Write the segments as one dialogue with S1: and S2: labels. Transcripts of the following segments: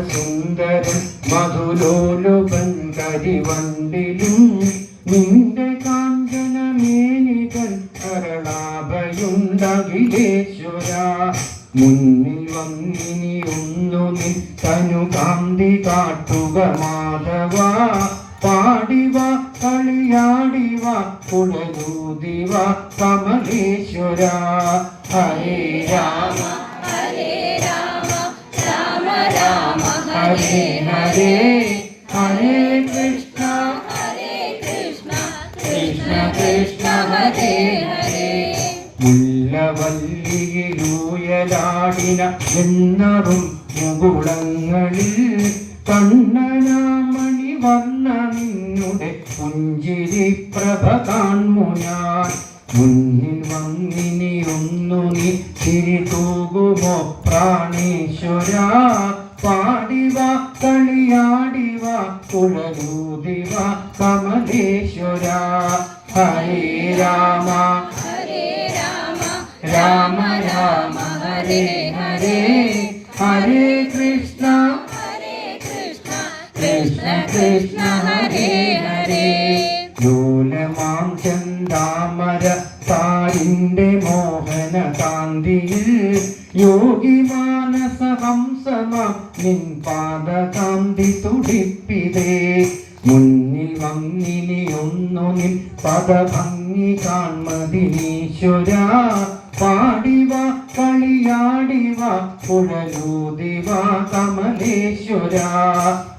S1: സുന്ദരൻ മധുരോലുബന്ധരി വണ്ടിലും നിന്റെ കാഞ്ചനമേനികൾ കരളാഭയുണ്ടഖിലേശ്വര മുന്നിൽ വന്നിനി ഒന്നു നിൻ തനു കാന്തി കാട്ടുക മാധവ. പാടിവ കളിയാടിവ കുളരൂതിവ കമലേശ്വര. ഹരേ രാമ.
S2: ഹരേ
S1: ഹരേ ഹരേ കൃഷ്ണ.
S2: ഹരേ കൃഷ്ണ
S1: കൃഷ്ണ കൃഷ്ണ
S2: ഹരേ ഹരേ.
S1: മുല്ലവല്ലിയിലൂയലാടിന എന്നറും മുകുളങ്ങളിൽ കണ്ണനാമണി വർണ നിന്നുടെ പുഞ്ചിരി പ്രഭ കാൺമുനാൻ മുന്നിൽ വന്നിനി നീ തിരി തൂകുമോ പ്രാണേശ്വര പാടിവ കളിയാടിവ കുഴലൂതിവ കമലേശ്വര. ഹരേ രാമ.
S2: ഹരേ രാമ.
S1: രാമ രാമ ഹരേ ഹരേ ഹരേ. കൃഷ്ണ.
S2: ഹരേ കൃഷ്ണ. കൃഷ്ണ കൃഷ്ണ ഹരേ ഹരേ
S1: ലോലമാം ചന്താമര താരിന്റെ മോഹന കാന്തിയിൽ യോഗി മാനസ ഹംസമ നിൻ പാദകാന്തി തുടിപ്പിതേ. മുന്നിൽ വന്നിനി ഒന്നു നിൻ പദഭംഗി കാൺമതിനീശ്വര. പാടിവ കളിയാടിവ കുഴലൂതിവ കമലേശ്വര.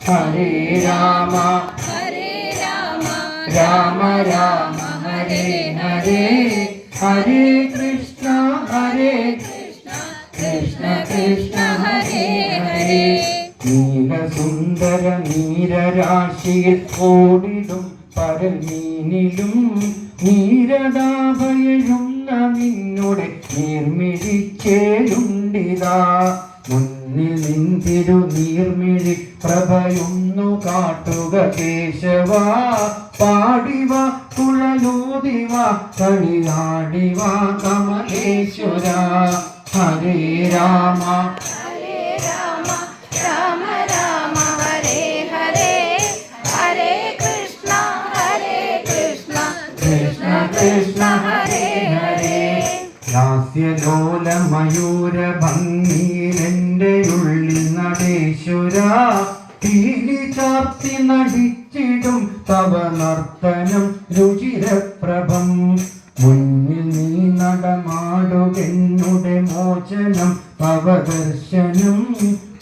S1: ഹരേ രാമ.
S2: ഹരേ രാമ.
S1: രാമ രാമ ഹരേ ഹരേ. ഹരേ കൃഷ്ണ നീലസുന്ദര നീരരാശിയിൽ ഓടിടും പരമീനിലും നീരതാപയഴുന്ന നിന്നുടെ നീർമിഴിച്ചേലുണ്ടിതാ. മുന്നിൽ നിന്തിരു നീർമിഴി പ്രഭയുന്നു കാട്ടുക കേശവ. പാടിവ കുഴലൂതിവ കളിയാടിവ കമലേശ്വര. ഹരേ രാമ.
S2: ഹരേ രാമ രാമ
S1: ലാസ്യലോല മയൂര ഭംഗിയിലെന്റെ ഉള്ളിൽ നടേശ്വര തീലി ചാർത്തി നടിച്ചിടും തവ നർത്തനം രുചിരപ്രഭം. മുന്നിൽ നീ നടമാടുകെന്നുടെ മോചനം പവദർശനം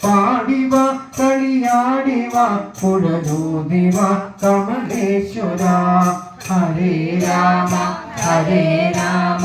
S1: പാടിവ കളിയാടിവ കുഴലൂതിവ കമലേശ്വര. ഹരേ രാമ ഹരേ രാമ.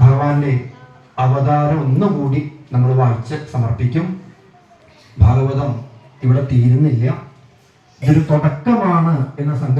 S1: ഭഗവാന്റെ അവതാരം ഒന്നുകൂടി നമ്മൾ വായിച്ച് സമർപ്പിക്കും. ഭാഗവതം ഇവിടെ തീരുന്നില്ല. ഇതൊരു തുടക്കമാണ് എന്ന സങ്കല്പം